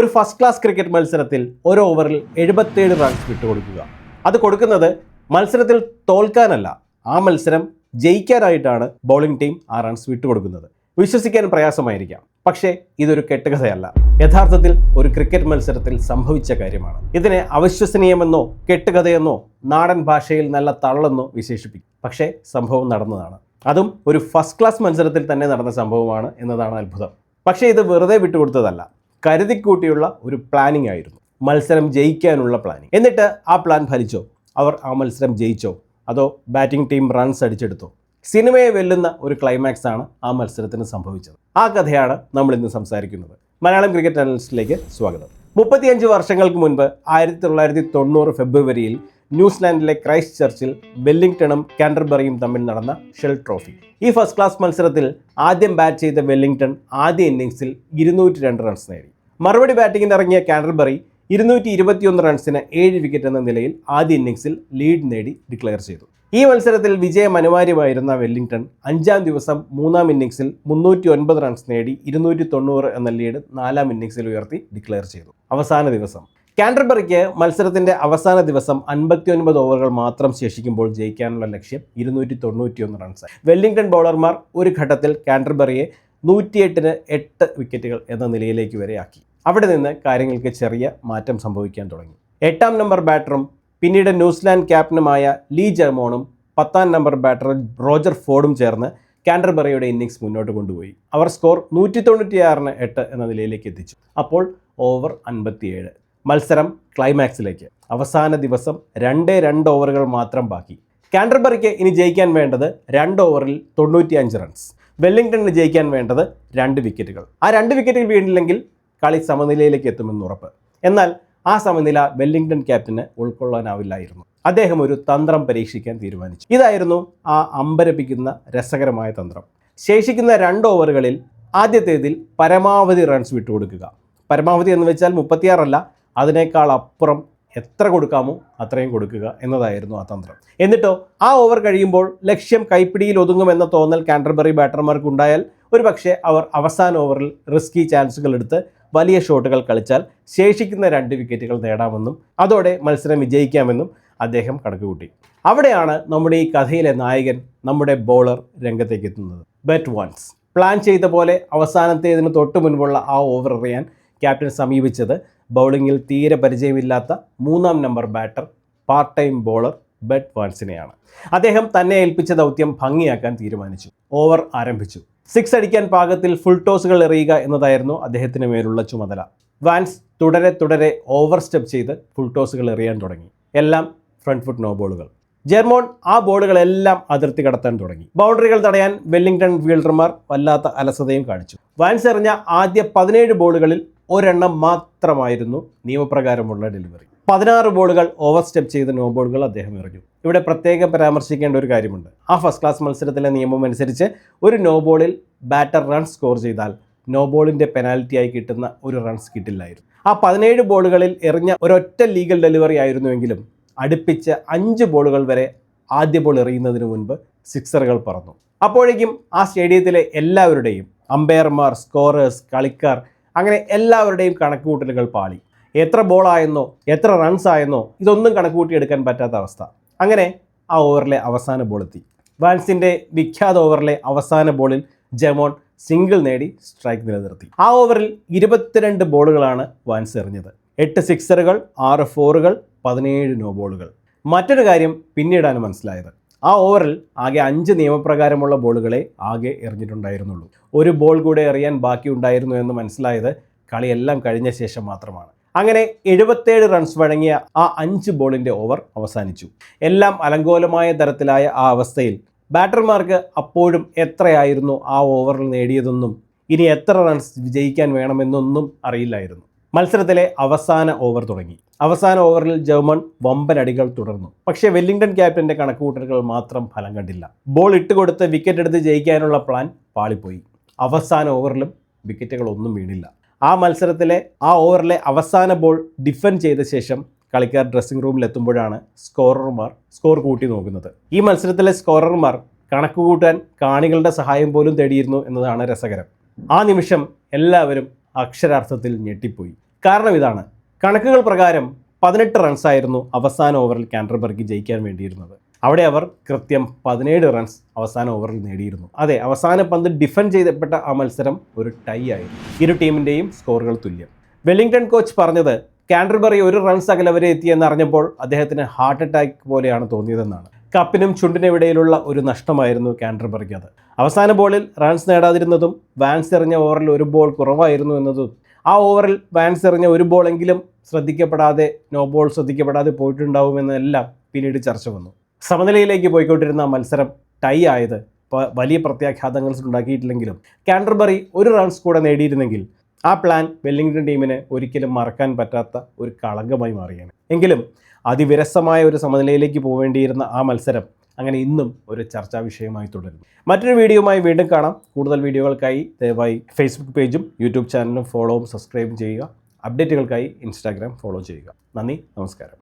ഒരു first class cricket മത്സരത്തിൽ ഒരു ഓവറിൽ എഴുപത്തേഴ് റൺസ് വിട്ടുകൊടുക്കുക. അത് കൊടുക്കുന്നത് മത്സരത്തിൽ തോൽക്കാനല്ല. ആ മത്സരം ജയിക്കാനായിട്ടാണ് ബൗളിംഗ് ടീം ആ റൺസ് വിട്ടുകൊടുക്കുന്നത്. വിശ്വസിക്കാൻ പ്രയാസമായിരിക്കാം. പക്ഷേ ഇതൊരു കെട്ടുകഥയല്ല. യഥാർത്ഥത്തിൽ ഒരു ക്രിക്കറ്റ് മത്സരത്തിൽ സംഭവിച്ച കാര്യമാണ്. ഇതിനെ അവിശ്വസനീയമെന്നോ കെട്ടുകഥയെന്നോ നാടൻ ഭാഷയിൽ നല്ല തള്ളെന്നോ വിശേഷിപ്പിക്കും. പക്ഷേ സംഭവം നടന്നതാണ്. അതും ഒരു ഫസ്റ്റ് ക്ലാസ് മത്സരത്തിൽ തന്നെ നടന്ന സംഭവമാണ് എന്നതാണ് അത്ഭുതം. പക്ഷേ ഇത് വെറുതെ വിട്ടുകൊടുത്തതല്ല. കരുതിക്കൂട്ടിയുള്ള ഒരു പ്ലാനിംഗ് ആയിരുന്നു. മത്സരം ജയിക്കാനുള്ള പ്ലാനിങ് എന്നിട്ട് ആ പ്ലാൻ ഫലിച്ചോ? അവർ ആ മത്സരം ജയിച്ചോ? അതോ ബാറ്റിംഗ് ടീം റൺസ് അടിച്ചെടുത്തോ? സിനിമയെ വെല്ലുന്ന ഒരു ക്ലൈമാക്സ് ആണ് ആ മത്സരത്തിന് സംഭവിച്ചത്. ആ കഥയാണ് നമ്മൾ ഇന്ന് സംസാരിക്കുന്നത്. മലയാളം ക്രിക്കറ്റ് അനലിസ്റ്റിലേക്ക് സ്വാഗതം. മുപ്പത്തിയഞ്ച് വർഷങ്ങൾക്ക് മുൻപ് ആയിരത്തി തൊള്ളായിരത്തി തൊണ്ണൂറ് ഫെബ്രുവരിയിൽ ന്യൂസിലാൻഡിലെ ക്രൈസ്റ്റ് ചർച്ചിൽ വെല്ലിംഗ്ടണും കാൻഡർബറിയും തമ്മിൽ നടന്ന ഷെൽ ട്രോഫി. ഈ ഫസ്റ്റ് ക്ലാസ് മത്സരത്തിൽ ആദ്യം ബാറ്റ് ചെയ്ത വെല്ലിംഗ്ടൺ ആദ്യ ഇന്നിംഗ്സിൽ ഇരുന്നൂറ്റി രണ്ട് റൺസ് നേടി. മറുപടി ബാറ്റിംഗിന് ഇറങ്ങിയ കാൻഡർബറി ഇരുന്നൂറ്റി ഇരുപത്തിയൊന്ന് റൺസിന് ഏഴ് വിക്കറ്റ് എന്ന നിലയിൽ ആദ്യ ഇന്നിംഗ്സിൽ ലീഡ് നേടി ഡിക്ലെയർ ചെയ്തു. ഈ മത്സരത്തിൽ വിജയം അനിവാര്യമായിരുന്ന വെല്ലിംഗ്ടൺ അഞ്ചാം ദിവസം മൂന്നാം ഇന്നിംഗ്സിൽ മുന്നൂറ്റി ഒൻപത് റൺസ് നേടി ഇരുന്നൂറ്റി തൊണ്ണൂറ് എന്ന ലീഡ് നാലാം ഇന്നിംഗ്സിൽ ഉയർത്തി ഡിക്ലെയർ ചെയ്തു. അവസാന ദിവസം കാൻഡർബറിക്ക് മത്സരത്തിന്റെ അവസാന ദിവസം അൻപത്തി ഒൻപത് ഓവറുകൾ മാത്രം ശേഷിക്കുമ്പോൾ ജയിക്കാനുള്ള ലക്ഷ്യം ഇരുന്നൂറ്റി തൊണ്ണൂറ്റിയൊന്ന് റൺസ് വെല്ലിംഗ്ടൺ ബൗളർമാർ ഒരു ഘട്ടത്തിൽ കാൻഡർബറിയെ നൂറ്റിയെട്ടിന് എട്ട് വിക്കറ്റുകൾ എന്ന നിലയിലേക്ക് വരെ ആക്കി. അവിടെ നിന്ന് കാര്യങ്ങൾക്ക് ചെറിയ മാറ്റം സംഭവിക്കാൻ തുടങ്ങി. എട്ടാം നമ്പർ ബാറ്ററും പിന്നീട് ന്യൂസിലാൻഡ് ക്യാപ്റ്റനുമായ ലീ ജെർമോണും പത്താം നമ്പർ ബാറ്റർ റോജർ ഫോർഡും ചേർന്ന് കാൻഡർബറിയുടെ ഇന്നിങ്സ് മുന്നോട്ട് കൊണ്ടുപോയി. അവർ സ്കോർ നൂറ്റി തൊണ്ണൂറ്റിയാറിന് എട്ട് എന്ന നിലയിലേക്ക് എത്തിച്ചു. അപ്പോൾ ഓവർ അൻപത്തിയേഴ്. മത്സരം ക്ലൈമാക്സിലേക്ക്. അവസാന ദിവസം രണ്ടേ രണ്ട് ഓവറുകൾ മാത്രം ബാക്കി. കാൻഡർബറിക്ക് ഇനി ജയിക്കാൻ വേണ്ടത് രണ്ട് ഓവറിൽ തൊണ്ണൂറ്റിയഞ്ച് റൺസ്. വെല്ലിംഗ്ടണിന് ജയിക്കാൻ വേണ്ടത് രണ്ട് വിക്കറ്റുകൾ. ആ രണ്ട് വിക്കറ്റുകൾ വീണില്ലെങ്കിൽ കളി സമനിലയിലേക്ക് എത്തുമെന്ന് ഉറപ്പ്. എന്നാൽ ആ സമനില വെല്ലിംഗ്ടൺ ക്യാപ്റ്റന് ഉൾക്കൊള്ളാനാവില്ലായിരുന്നു. അദ്ദേഹം ഒരു തന്ത്രം പരീക്ഷിക്കാൻ തീരുമാനിച്ചു. ഇതായിരുന്നു ആ അമ്പരപ്പിക്കുന്ന രസകരമായ തന്ത്രം. ശേഷിക്കുന്ന രണ്ട് ഓവറുകളിൽ ആദ്യത്തേതിൽ പരമാവധി റൺസ് വിട്ടുകൊടുക്കുക. പരമാവധി എന്ന് വെച്ചാൽ മുപ്പത്തിയാറല്ല അതിനേക്കാൾ അപ്പുറം എത്ര കൊടുക്കാമോ അത്രയും കൊടുക്കുക എന്നതായിരുന്നു ആ തന്ത്രം. എന്നിട്ടോ ആ ഓവർ കഴിയുമ്പോൾ ലക്ഷ്യം കൈപ്പിടിയിൽ ഒതുങ്ങുമെന്ന തോന്നൽ കാൻഡർബറി ബാറ്റർമാർക്ക് ഉണ്ടായാൽ ഒരു പക്ഷേ അവർ അവസാന ഓവറിൽ റിസ്കി ചാൻസുകൾ എടുത്ത് വലിയ ഷോട്ടുകൾ കളിച്ചാൽ ശേഷിക്കുന്ന രണ്ട് വിക്കറ്റുകൾ നേടാമെന്നും അതോടെ മത്സരം വിജയിക്കാമെന്നും അദ്ദേഹം കണക്കുകൂട്ടി. അവിടെയാണ് നമ്മുടെ ഈ കഥയിലെ നായകൻ നമ്മുടെ ബോളർ രംഗത്തേക്ക് എത്തുന്നത്. ബെറ്റ് വൺസ് പ്ലാൻ ചെയ്ത പോലെ അവസാനത്തേതിന് തൊട്ട് മുൻപുള്ള ആ ഓവർ എറിയാൻ ക്യാപ്റ്റൻ സമീപിച്ചത് ബൗളിങ്ങിൽ തീരെ പരിചയമില്ലാത്ത മൂന്നാം number batter part time bowler Bert വാൻസിനെയാണ്. അദ്ദേഹം തന്നെ ഏൽപ്പിച്ച ദൗത്യം ഭംഗിയാക്കാൻ തീരുമാനിച്ചു. ഓവർ ആരംഭിച്ചു. സിക്സ് അടിക്കാൻ പാകത്തിൽ ഫുൾ ടോസുകൾ എറിയുക എന്നതായിരുന്നു അദ്ദേഹത്തിന് മേലുള്ള ചുമതല. വാൻസ് തുടരെ തുടരെ ഓവർ സ്റ്റെപ്പ് ചെയ്ത് ഫുൾ ടോസുകൾ എറിയാൻ തുടങ്ങി. എല്ലാം ഫ്രണ്ട് ഫുട്ട് നോ ബോളുകൾ. ജെർമോൺ ആ ബോളുകളെല്ലാം അതിർത്തി കടത്താൻ തുടങ്ങി. ബൗണ്ടറികൾ തടയാൻ വെല്ലിംഗ്ടൺ ഫീൽഡർമാർ വല്ലാത്ത അലസതയും കാണിച്ചു. വാൻസ് എറിഞ്ഞ ആദ്യ പതിനേഴ് ബോളുകളിൽ ഒരെണ്ണം മാത്രമായിരുന്നു നിയമപ്രകാരമുള്ള ഡെലിവറി. പതിനാറ് ബോളുകൾ ഓവർ സ്റ്റെപ്പ് ചെയ്ത നോ ബോളുകൾ അദ്ദേഹം എറിഞ്ഞു. ഇവിടെ പ്രത്യേകം പരാമർശിക്കേണ്ട ഒരു കാര്യമുണ്ട്. ആ ഫസ്റ്റ് ക്ലാസ് മത്സരത്തിലെ നിയമം അനുസരിച്ച് ഒരു നോ ബോളിൽ ബാറ്റർ റൺ സ്കോർ ചെയ്താൽ നോ ബോളിന്റെ പെനാൽറ്റിയായി കിട്ടുന്ന ഒരു റൺസ് കിട്ടില്ലായിരുന്നു. ആ പതിനേഴ് ബോളുകളിൽ എറിഞ്ഞ ഒരൊറ്റ ലീഗൽ ഡെലിവറി ആയിരുന്നുവെങ്കിലും അടുപ്പിച്ച് അഞ്ച് ബോളുകൾ വരെ ആദ്യ ബോൾ എറിയുന്നതിന് മുൻപ് സിക്സറുകൾ പറന്നു. അപ്പോഴേക്കും ആ സ്റ്റേഡിയത്തിലെ എല്ലാവരുടെയും അമ്പയർമാർ സ്കോറേഴ്സ് കളിക്കാർ അങ്ങനെ എല്ലാവരുടെയും കണക്കുകൂട്ടലുകൾ പാളി. എത്ര ബോളായെന്നോ എത്ര റൺസ് ആയെന്നോ ഇതൊന്നും കണക്കുകൂട്ടിയെടുക്കാൻ പറ്റാത്ത അവസ്ഥ. അങ്ങനെ ആ ഓവറിലെ അവസാന ബോൾ എത്തി. വാൻസിന്റെ വിഖ്യാത ഓവറിലെ അവസാന ബോളിൽ ജമോൺ സിംഗിൾ നേടി സ്ട്രൈക്ക് നിലനിർത്തി. ആ ഓവറിൽ ഇരുപത്തിരണ്ട് ബോളുകളാണ് വാൻസ് എറിഞ്ഞത്. എട്ട് സിക്സറുകൾ ആറ് ഫോറുകൾ പതിനേഴ് നോ ബോളുകൾ മറ്റൊരു കാര്യം പിന്നീടാണ് മനസ്സിലായത്. ആ ഓവറിൽ ആകെ അഞ്ച് നിയമപ്രകാരമുള്ള ബോളുകളെ ആകെ എറിഞ്ഞിട്ടുണ്ടായിരുന്നുള്ളൂ. ഒരു ബോൾ കൂടെ എറിയാൻ ബാക്കിയുണ്ടായിരുന്നു എന്ന് മനസ്സിലായത് കളിയെല്ലാം കഴിഞ്ഞ ശേഷം മാത്രമാണ്. അങ്ങനെ എഴുപത്തേഴ് റൺസ് വഴങ്ങിയ ആ അഞ്ച് ബോളിന്റെ ഓവർ അവസാനിച്ചു. എല്ലാം അലങ്കോലമായ തരത്തിലായ ആ അവസ്ഥയിൽ ബാറ്റർമാർക്ക് അപ്പോഴും എത്രയായിരുന്നു ആ ഓവറിൽ നേടിയതെന്നും ഇനി എത്ര റൺസ് വിജയിക്കാൻ വേണമെന്നൊന്നും അറിയില്ലായിരുന്നു. മത്സരത്തിലെ അവസാന ഓവർ തുടങ്ങി. അവസാന ഓവറിൽ ജർമ്മൻ വമ്പൻ അടികൾ തുടർന്നു. പക്ഷേ വെല്ലിംഗ്ടൺ ക്യാപ്റ്റന്റെ കണക്കുകൂട്ടലുകൾ മാത്രം ഫലം കണ്ടില്ല. ബോൾ ഇട്ടുകൊടുത്ത് വിക്കറ്റ് എടുത്ത് ജയിക്കാനുള്ള പ്ലാൻ പാളിപ്പോയി. അവസാന ഓവറിലും വിക്കറ്റുകൾ ഒന്നും വീണില്ല. ആ മത്സരത്തിലെ ആ ഓവറിലെ അവസാന ബോൾ ഡിഫെൻഡ് ചെയ്ത ശേഷം കളിക്കാർ ഡ്രസ്സിംഗ് റൂമിൽ എത്തുമ്പോഴാണ് സ്കോറർമാർ സ്കോർ കൂട്ടി നോക്കുന്നത്. ഈ മത്സരത്തിലെ സ്കോറർമാർ കണക്ക് കൂട്ടാൻ കാണികളുടെ സഹായം പോലും തേടിയിരുന്നു എന്നതാണ് രസകരം. ആ നിമിഷം എല്ലാവരും അക്ഷരാർത്ഥത്തിൽ ഞെട്ടിപ്പോയി. കാരണം ഇതാണ്. കണക്കുകൾ പ്രകാരം പതിനെട്ട് റൺസായിരുന്നു അവസാന ഓവറിൽ കാൻഡർബർഗ് ജയിക്കാൻ വേണ്ടിയിരുന്നത്. അവിടെ അവർ കൃത്യം പതിനേഴ് റൺസ് അവസാന ഓവറിൽ നേടിയിരുന്നു. അതെ അവസാന പന്ത് ഡിഫൻഡ് ചെയ്തപ്പെട്ട ആ മത്സരം ഒരു ടൈ ആയിരുന്നു. ഇരു ടീമിന്റെയും സ്കോറുകൾ തുല്യം. വെല്ലിംഗ്ടൺ കോച്ച് പറഞ്ഞത് കാൻഡർബറി ഒരു റൺസ് അകലെ വരെ എത്തിയെന്ന് അറിഞ്ഞപ്പോൾ അദ്ദേഹത്തിന് ഹാർട്ട് അറ്റാക്ക് പോലെയാണ് തോന്നിയതെന്നാണ്. കപ്പിനും ചുണ്ടിനിടയിലുള്ള ഒരു നഷ്ടമായിരുന്നു കാൻഡർബർഗ് അത്. അവസാന ബോളിൽ റൺസ് നേടാതിരുന്നതും വാൻസ് എറിഞ്ഞ ഓവറിൽ ഒരു ബോൾ കുറവായിരുന്നു എന്നതും ആ ഓവറിൽ വാൻസ് എറിഞ്ഞ ഒരു ബോളെങ്കിലും ശ്രദ്ധിക്കപ്പെടാതെ നോ ബോൾ ശ്രദ്ധിക്കപ്പെടാതെ പോയിട്ടുണ്ടാവുമെന്നെല്ലാം പിന്നീട് ചർച്ച വന്നു. സമനിലയിലേക്ക് പോയിക്കൊണ്ടിരുന്ന മത്സരം ടൈ ആയത് വലിയ പ്രത്യാഘാതങ്ങൾ ഉണ്ടാക്കിയിട്ടില്ലെങ്കിലും കാൻഡർബറി ഒരു റൺസ് കൂടെ നേടിയിരുന്നെങ്കിൽ ആ പ്ലാൻ വെല്ലിംഗ്ടൺ ടീമിന് ഒരിക്കലും മറക്കാൻ പറ്റാത്ത ഒരു കളങ്കമായി മാറിയാണ് എങ്കിലും അതിവിരസമായ ഒരു സമനിലയിലേക്ക് പോവേണ്ടിയിരുന്ന ആ മത്സരം അങ്ങനെ ഇന്നും ഒരു ചർച്ചാ വിഷയമായി തുടരുന്നു. മറ്റൊരു വീഡിയോയുമായി വീണ്ടും കാണാം. കൂടുതൽ വീഡിയോകൾക്കായി ദയവായി ഫേസ്ബുക്ക് പേജും യൂട്യൂബ് ചാനലും ഫോളോവും സബ്സ്ക്രൈബും ചെയ്യുക. അപ്ഡേറ്റുകൾക്കായി ഇൻസ്റ്റാഗ്രാം ഫോളോ ചെയ്യുക. നന്ദി നമസ്കാരം.